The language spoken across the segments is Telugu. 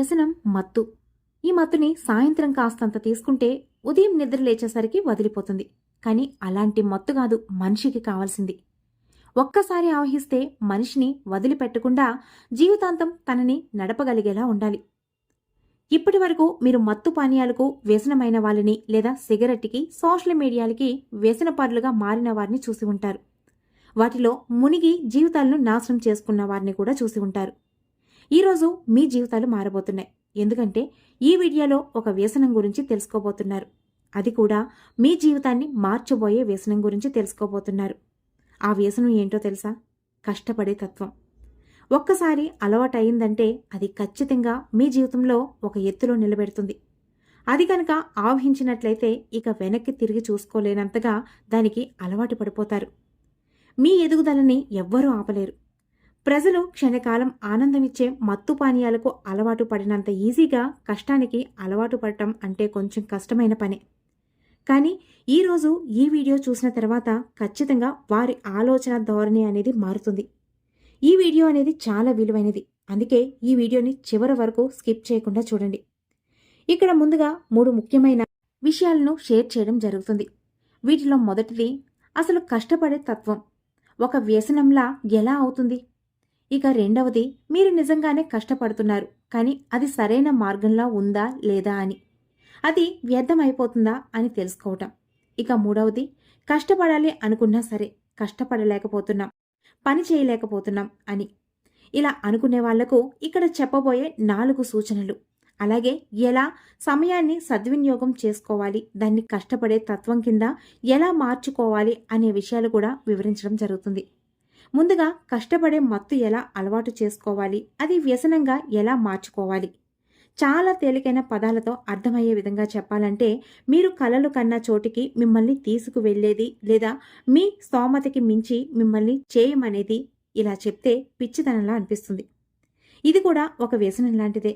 వ్యసనం మత్తు. ఈ మత్తుని సాయంత్రం కాస్తంత తీసుకుంటే ఉదయం నిద్ర లేచేసరికి వదిలిపోతుంది. కానీ అలాంటి మత్తు కాదు మనిషికి కావాల్సింది. ఒక్కసారి ఆవహిస్తే మనిషిని వదిలిపెట్టకుండా జీవితాంతం తనని నడపగలిగేలా ఉండాలి. ఇప్పటి వరకు మీరు మత్తు పానీయాలకు వ్యసనమైన వాళ్ళని లేదా సిగరెట్కి సోషల్ మీడియాలకి వ్యసనపరులుగా మారిన వారిని చూసి ఉంటారు. వాటిలో మునిగి జీవితాలను నాశనం చేసుకున్న వారిని కూడా చూసి ఉంటారు. ఈరోజు మీ జీవితాలు మారబోతున్నాయి. ఎందుకంటే ఈ వీడియోలో ఒక వ్యసనం గురించి తెలుసుకోబోతున్నారు. అది కూడా మీ జీవితాన్ని మార్చబోయే వ్యసనం గురించి తెలుసుకోబోతున్నారు. ఆ వ్యసనం ఏంటో తెలుసా? కష్టపడే తత్వం. ఒక్కసారి అలవాటయిందంటే అది ఖచ్చితంగా మీ జీవితంలో ఒక ఎత్తులో నిలబెడుతుంది. అది కనుక ఆవహించినట్లయితే ఇక వెనక్కి తిరిగి చూసుకోలేనంతగా దానికి అలవాటు పడిపోతారు. మీ ఎదుగుదలని ఎవ్వరూ ఆపలేరు. ప్రజలు క్షణకాలం ఆనందమిచ్చే మత్తు పానీయాలకు అలవాటు పడినంత ఈజీగా కష్టానికి అలవాటు పడటం అంటే కొంచెం కష్టమైన పనే. కానీ ఈరోజు ఈ వీడియో చూసిన తర్వాత ఖచ్చితంగా వారి ఆలోచన ధోరణి అనేది మారుతుంది. ఈ వీడియో అనేది చాలా విలువైనది. అందుకే ఈ వీడియోని చివరి వరకు స్కిప్ చేయకుండా చూడండి. ఇక్కడ ముందుగా మూడు ముఖ్యమైన విషయాలను షేర్ చేయడం జరుగుతుంది. వీటిలో మొదటిది అసలు కష్టపడే తత్వం. ఒక వ్యసనంలా ఎలా అవుతుంది? ఇక రెండవది మీరు నిజంగానే కష్టపడుతున్నారు కానీ అది సరైన మార్గంలో ఉందా లేదా అని. అది వ్యర్థమైపోతుందా అని తెలుసుకోవటం. ఇక మూడవది కష్టపడాలి అనుకున్నా సరే కష్టపడలేకపోతున్నాం పని చేయలేకపోతున్నాం అని. ఇలా అనుకునే వాళ్ళకు ఇక్కడ చెప్పబోయే నాలుగు సూచనలు. అలాగే ఎలా సమయాన్ని సద్వినియోగం చేసుకోవాలి దాన్ని కష్టపడే తత్వం కింద ఎలా మార్చుకోవాలి అనే విషయాలు కూడా వివరించడం జరుగుతుంది. ముందుగా కష్టపడే మత్తు ఎలా అలవాటు చేసుకోవాలి? అది వ్యసనంగా ఎలా మార్చుకోవాలి? చాలా తేలికైన పదాలతో అర్థమయ్యే విధంగా చెప్పాలంటే మీరు కలలు కన్న చోటికి మిమ్మల్ని తీసుకువెళ్ళేది లేదా మీ స్తోమతకి మించి మిమ్మల్ని చేయమనేది ఇలా చెప్తే పిచ్చితనంలా అనిపిస్తుంది. ఇది కూడా ఒక వ్యసనం లాంటిదే.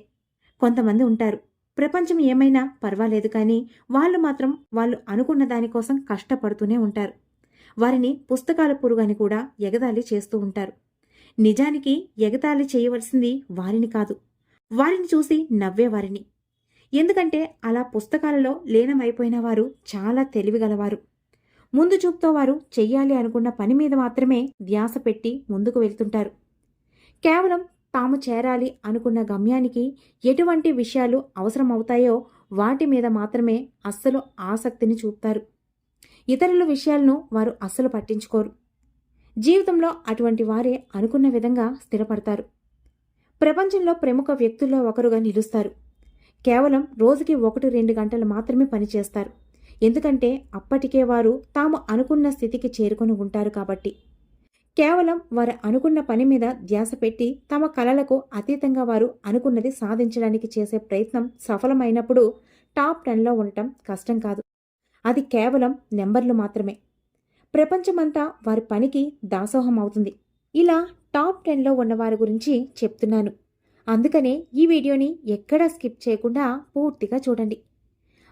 కొంతమంది ఉంటారు ప్రపంచం ఏమైనా పర్వాలేదు కానీ వాళ్ళు మాత్రం వాళ్ళు అనుకున్న దానికోసం కష్టపడుతూనే ఉంటారు. వారిని పుస్తకాల పురుగని కూడా ఎగతాళి చేస్తూ ఉంటారు. నిజానికి ఎగతాళి చేయవలసింది వారిని కాదు. వారిని చూసి నవ్వేవారిని ఎందుకంటే అలా పుస్తకాలలో లీనమైపోయిన వారు చాలా తెలివిగలవారు. ముందు చూపుతో వారు చెయ్యాలి అనుకున్న పని మీద మాత్రమే ధ్యాస పెట్టి ముందుకు వెళ్తుంటారు. కేవలం తాము చేరాలి అనుకున్న గమ్యానికి ఎటువంటి విషయాలు అవసరమవుతాయో వాటి మీద మాత్రమే అస్సలు ఆసక్తిని చూపుతారు. ఇతరుల విషయాలను వారు అస్సలు పట్టించుకోరు. జీవితంలో అటువంటి వారే అనుకున్న విధంగా స్థిరపడతారు. ప్రపంచంలో ప్రముఖ వ్యక్తుల్లో ఒకరుగా నిలుస్తారు. కేవలం రోజుకి ఒకటి రెండు గంటలు మాత్రమే పనిచేస్తారు. ఎందుకంటే అప్పటికే వారు తాము అనుకున్న స్థితికి చేరుకొని ఉంటారు కాబట్టి. కేవలం వారు అనుకున్న పని మీద ధ్యాస పెట్టి తమ కలలకు అతీతంగా వారు అనుకున్నది సాధించడానికి చేసే ప్రయత్నం సఫలమైనప్పుడు టాప్ టెన్లో ఉండటం కష్టం కాదు. అది కేవలం నెంబర్లు మాత్రమే. ప్రపంచమంతా వారి పనికి దాసోహం అవుతుంది ఇలా టాప్ టెన్లో ఉన్నవారి గురించి చెప్తున్నాను. అందుకనే ఈ వీడియోని ఎక్కడా స్కిప్ చేయకుండా పూర్తిగా చూడండి.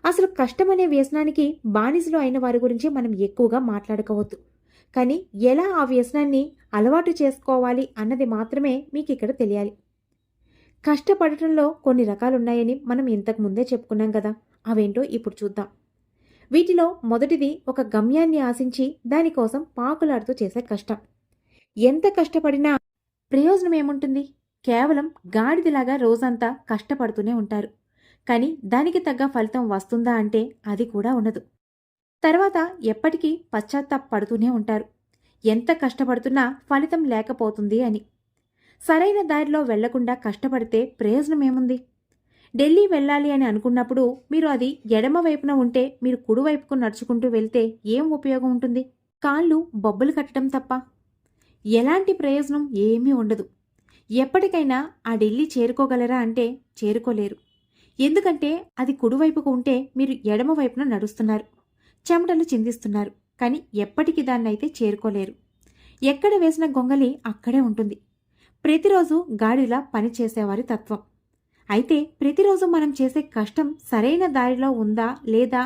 అసలు కష్టమనే వ్యసనానికి బానిసలు అయిన వారి గురించి మనం ఎక్కువగా మాట్లాడుకోవద్దు. కానీ ఎలా ఆ వ్యసనాన్ని అలవాటు చేసుకోవాలి అన్నది మాత్రమే మీకు ఇక్కడ తెలియాలి. కష్టపడటంలో కొన్ని రకాలున్నాయని మనం ఇంతకు ముందే చెప్పుకున్నాం కదా అవేంటో ఇప్పుడు చూద్దాం. వీటిలో మొదటిది ఒక గమ్యాన్ని ఆశించి దానికోసం పాకులాడుతూ చేసే కష్టం. ఎంత కష్టపడినా ప్రయోజనం ఏముంటుంది? కేవలం గాడిదలాగా రోజంతా కష్టపడుతూనే ఉంటారు. కానీ దానికి తగ్గ ఫలితం వస్తుందా అంటే అది కూడా ఉండదు. తర్వాత ఎప్పటికీ పశ్చాత్తాపడుతూనే ఉంటారు. ఎంత కష్టపడుతున్నా ఫలితం లేకపోతుంది అని. సరైన దారిలో వెళ్ళకుండా కష్టపడితే ప్రయోజనం ఏముంది? ఢిల్లీ వెళ్ళాలి అని అనుకున్నప్పుడు మీరు అది ఎడమ వైపున ఉంటే మీరు కుడివైపుకు నడుచుకుంటూ వెళ్తే ఏం ఉపయోగం ఉంటుంది? కాళ్ళు బొబ్బలు కట్టడం తప్ప. ఎలాంటి ప్రయోజనం ఏమీ ఉండదు. ఎప్పటికైనా ఆ ఢిల్లీ చేరుకోగలరా అంటే చేరుకోలేరు. ఎందుకంటే అది కుడివైపుకు ఉంటే మీరు ఎడమ వైపున నడుస్తున్నారు. చెమటలు చిందిస్తున్నారు. కానీ ఎప్పటికీ దాన్నైతే చేరుకోలేరు. ఎక్కడ వేసిన గొంగలి అక్కడే ఉంటుంది. ప్రతిరోజు గాడిలా పనిచేసేవారి తత్వం. అయితే ప్రతిరోజు మనం చేసే కష్టం సరైన దారిలో ఉందా లేదా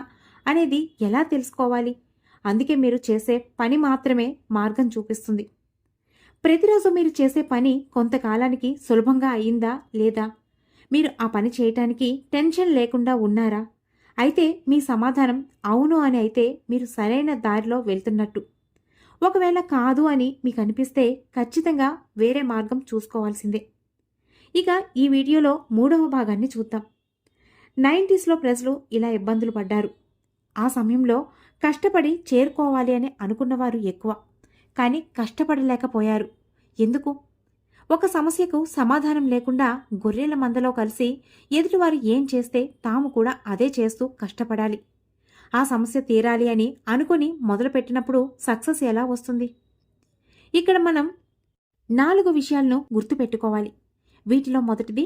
అనేది ఎలా తెలుసుకోవాలి? అందుకే మీరు చేసే పని మాత్రమే మార్గం చూపిస్తుంది. ప్రతిరోజు మీరు చేసే పని కొంతకాలానికి సులభంగా అయిందా లేదా? మీరు ఆ పని చేయటానికి టెన్షన్ లేకుండా ఉన్నారా? అయితే మీ సమాధానం అవును అని అయితే మీరు సరైన దారిలో వెళ్తున్నట్టు. ఒకవేళ కాదు అని మీకు అనిపిస్తే ఖచ్చితంగా వేరే మార్గం చూసుకోవాల్సిందే. ఇక ఈ వీడియోలో మూడవ భాగాన్ని చూద్దాం. నైంటీస్లో ప్రజలు ఇలా ఇబ్బందులు పడ్డారు. ఆ సమయంలో కష్టపడి చేరుకోవాలి అని అనుకున్నవారు ఎక్కువ. కానీ కష్టపడలేకపోయారు. ఎందుకు? ఒక సమస్యకు సమాధానం లేకుండా గొర్రెల మందలో కలిసి ఎదుటివారు ఏం చేస్తే తాము కూడా అదే చేస్తూ కష్టపడాలి. ఆ సమస్య తీరాలి అని అనుకుని మొదలుపెట్టినప్పుడు సక్సెస్ ఎలా వస్తుంది? ఇక్కడ మనం నాలుగు విషయాలను గుర్తుపెట్టుకోవాలి. వీటిలో మొదటిది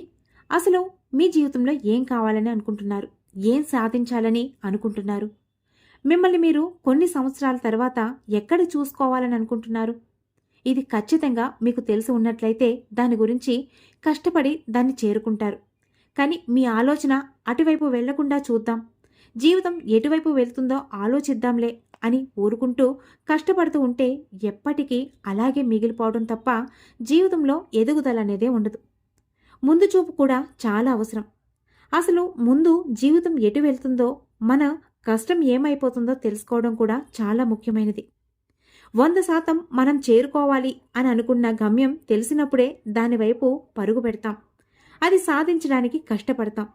అసలు మీ జీవితంలో ఏం కావాలని అనుకుంటున్నారు? ఏం సాధించాలని అనుకుంటున్నారు? మిమ్మల్ని మీరు కొన్ని సంవత్సరాల తర్వాత ఎక్కడ చూసుకోవాలని అనుకుంటున్నారు? ఇది ఖచ్చితంగా మీకు తెలిసి ఉన్నట్లయితే దాని గురించి కష్టపడి దాన్ని చేరుకుంటారు. కానీ మీ ఆలోచన అటువైపు వెళ్ళకుండా చూద్దాం. జీవితం ఎటువైపు వెళ్తుందో ఆలోచిద్దాంలే అని ఊరుకుంటూ కష్టపడుతూ ఉంటే ఎప్పటికీ అలాగే మిగిలిపోవడం తప్ప జీవితంలో ఎదుగుదల అనేదే ఉండదు. ముందు చూపు కూడా చాలా అవసరం. అసలు ముందు జీవితం ఎటు వెళ్తుందో మన కష్టం ఏమైపోతుందో తెలుసుకోవడం కూడా చాలా ముఖ్యమైనది. వంద శాతం మనం చేరుకోవాలి అని అనుకున్న గమ్యం తెలిసినప్పుడే దానివైపు పరుగు పెడతాం. అది సాధించడానికి కష్టపడతాం.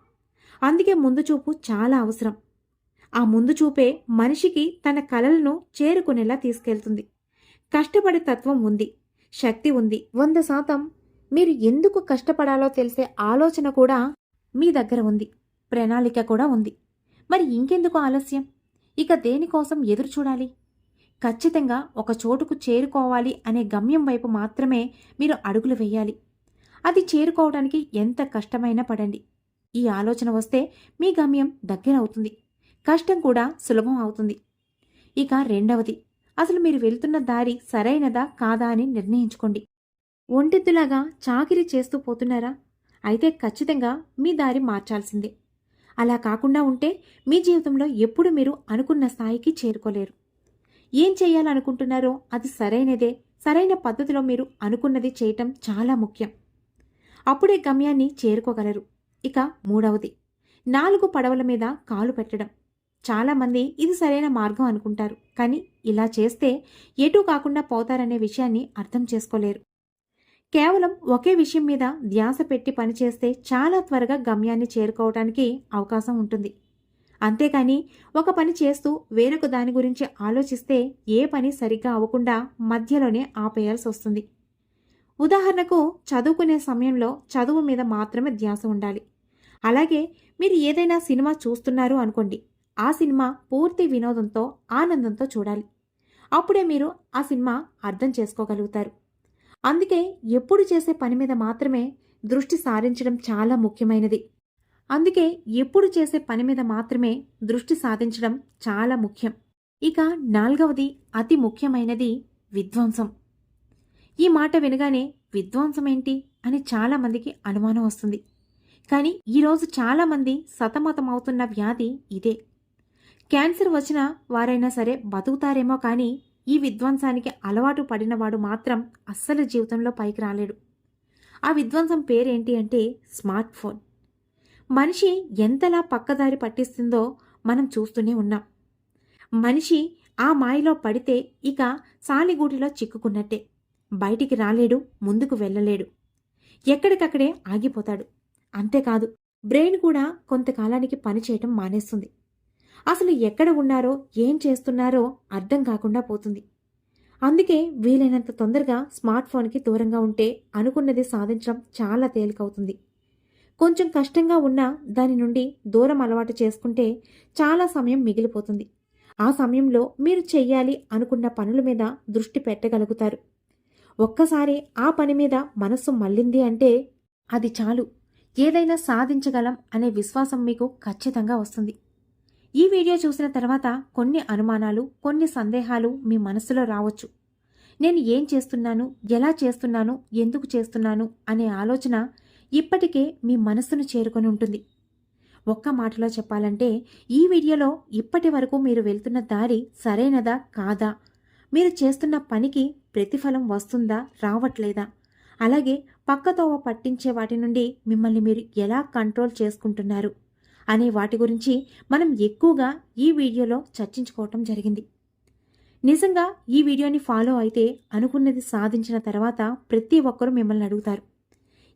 అందుకే ముందు చూపు చాలా అవసరం. ఆ ముందు చూపే మనిషికి తన కలలను చేరుకునేలా తీసుకెళ్తుంది. కష్టపడే తత్వం ఉంది శక్తి ఉంది. వంద శాతం మీరు ఎందుకు కష్టపడాలో తెలిసే ఆలోచన కూడా మీ దగ్గర ఉంది. ప్రణాళిక కూడా ఉంది. మరి ఇంకెందుకు ఆలస్యం? ఇక దేనికోసం ఎదురు చూడాలి? ఖచ్చితంగా ఒక చోటుకు చేరుకోవాలి అనే గమ్యం వైపు మాత్రమే మీరు అడుగులు వేయాలి. అది చేరుకోవడానికి ఎంత కష్టమైనా పడండి. ఈ ఆలోచన వస్తే మీ గమ్యం దగ్గర అవుతుంది. కష్టం కూడా సులభం అవుతుంది. ఇక రెండవది అసలు మీరు వెళ్తున్న దారి సరైనదా కాదా అని నిర్ణయించుకోండి. ఒంటెద్దులాగా చాకిరి చేస్తూ పోతున్నారా? అయితే ఖచ్చితంగా మీ దారి మార్చాల్సిందే. అలా కాకుండా ఉంటే మీ జీవితంలో ఎప్పుడు మీరు అనుకున్న స్థాయికి చేరుకోలేరు. ఏం చేయాలనుకుంటున్నారో అది సరైనదే. సరైన పద్ధతిలో మీరు అనుకున్నది చేయటం చాలా ముఖ్యం. అప్పుడే గమ్యాన్ని చేరుకోగలరు. ఇక మూడవది. నాలుగు పడవల మీద కాలు పెట్టడం. చాలామంది ఇది సరైన మార్గం అనుకుంటారు. కానీ ఇలా చేస్తే ఎటూ కాకుండా పోతారనే విషయాన్ని అర్థం చేసుకోలేరు. కేవలం ఒకే విషయం మీద ధ్యాస పెట్టి పనిచేస్తే చాలా త్వరగా గమ్యాన్ని చేరుకోవడానికి అవకాశం ఉంటుంది. అంతేకాని ఒక పని చేస్తూ వేరొక దాని గురించి ఆలోచిస్తే ఏ పని సరిగ్గా అవ్వకుండా మధ్యలోనే ఆపేయాల్సి వస్తుంది. ఉదాహరణకు చదువుకునే సమయంలో చదువు మీద మాత్రమే ధ్యాస ఉండాలి. అలాగే మీరు ఏదైనా సినిమా చూస్తున్నారు అనుకోండి. ఆ సినిమా పూర్తి వినోదంతో ఆనందంతో చూడాలి. అప్పుడే మీరు ఆ సినిమా అర్థం చేసుకోగలుగుతారు. అందుకే ఎప్పుడు చేసే పని మీద మాత్రమే దృష్టి సారించడం చాలా ముఖ్యమైనది. అందుకే ఎప్పుడు చేసే పని మీద మాత్రమే దృష్టి సాధించడం చాలా ముఖ్యం. ఇక నాలుగవది అతి ముఖ్యమైనది విధ్వంసం. ఈ మాట వినగానే విధ్వంసం ఏంటి అని చాలామందికి అనుమానం వస్తుంది. కానీ ఈరోజు చాలామంది సతమతమవుతున్న వ్యాధి ఇదే. క్యాన్సర్ వచ్చిన వారైనా సరే బతుకుతారేమో కానీ ఈ విధ్వంసానికి అలవాటు పడినవాడు మాత్రం అస్సలు జీవితంలో పైకి రాలేడు. ఆ విధ్వంసం పేరేంటి అంటే స్మార్ట్ ఫోన్. మనిషి ఎంతలా పక్కదారి పట్టిస్తుందో మనం చూస్తూనే ఉన్నాం. మనిషి ఆ మాయలో పడితే ఇక సాలిగూటిలో చిక్కుకున్నట్టే. బయటికి రాలేడు ముందుకు వెళ్ళలేడు. ఎక్కడికక్కడే ఆగిపోతాడు. అంతేకాదు బ్రెయిన్ కూడా కొంతకాలానికి పనిచేయటం మానేస్తుంది. అసలు ఎక్కడ ఉన్నారో ఏం చేస్తున్నారో అర్థం కాకుండా పోతుంది. అందుకే వీలైనంత తొందరగా స్మార్ట్ ఫోన్కి దూరంగా ఉంటే అనుకున్నది సాధించడం చాలా తేలికవుతుంది. కొంచెం కష్టంగా ఉన్నా దాని నుండి దూరం అలవాటు చేసుకుంటే చాలా సమయం మిగిలిపోతుంది. ఆ సమయంలో మీరు చెయ్యాలి అనుకున్న పనుల మీద దృష్టి పెట్టగలుగుతారు. ఒక్కసారి ఆ పని మీద మనస్సు మళ్ళింది అంటే అది చాలు. ఏదైనా సాధించగలం అనే విశ్వాసం మీకు ఖచ్చితంగా వస్తుంది. ఈ వీడియో చూసిన తర్వాత కొన్ని అనుమానాలు కొన్ని సందేహాలు మీ మనసులో రావచ్చు. నేను ఏం చేస్తున్నాను? ఎలా చేస్తున్నాను? ఎందుకు చేస్తున్నాను? అనే ఆలోచన ఇప్పటికే మీ మనస్సును చేరుకొని ఉంటుంది. ఒక్క మాటలో చెప్పాలంటే ఈ వీడియోలో ఇప్పటి వరకు మీరు వెళ్తున్న దారి సరైనదా కాదా? మీరు చేస్తున్న పనికి ప్రతిఫలం వస్తుందా? రావట్లేదా? అలాగే పక్కతోవ పట్టించే వాటి నుండి మిమ్మల్ని మీరు ఎలా కంట్రోల్ చేసుకుంటున్నారు? అనే వాటి గురించి మనం ఎక్కువగా ఈ వీడియోలో చర్చించుకోవటం జరిగింది. నిజంగా ఈ వీడియోని ఫాలో అయితే అనుకున్నది సాధించిన తర్వాత ప్రతి ఒక్కరూ మిమ్మల్ని అడుగుతారు.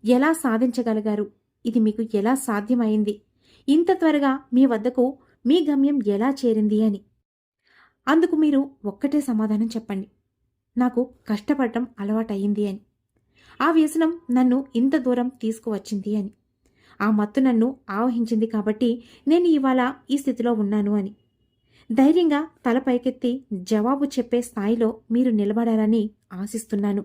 ఎలా సాధించగలిగారు? ఇది మీకు ఎలా సాధ్యమైంది? ఇంత త్వరగా మీ వద్దకు మీ గమ్యం ఎలా చేరింది అని. అందుకు మీరు ఒక్కటే సమాధానం చెప్పండి. నాకు కష్టపడటం అలవాటయింది అని. ఆ వ్యసనం నన్ను ఇంత దూరం తీసుకువచ్చింది అని. ఆ మత్తు నన్ను ఆవహించింది కాబట్టి నేను ఇవాళ ఈ స్థితిలో ఉన్నాను అని. ధైర్యంగా తల పైకెత్తి జవాబు చెప్పే స్థాయిలో మీరు నిలబడాలని ఆశిస్తున్నాను.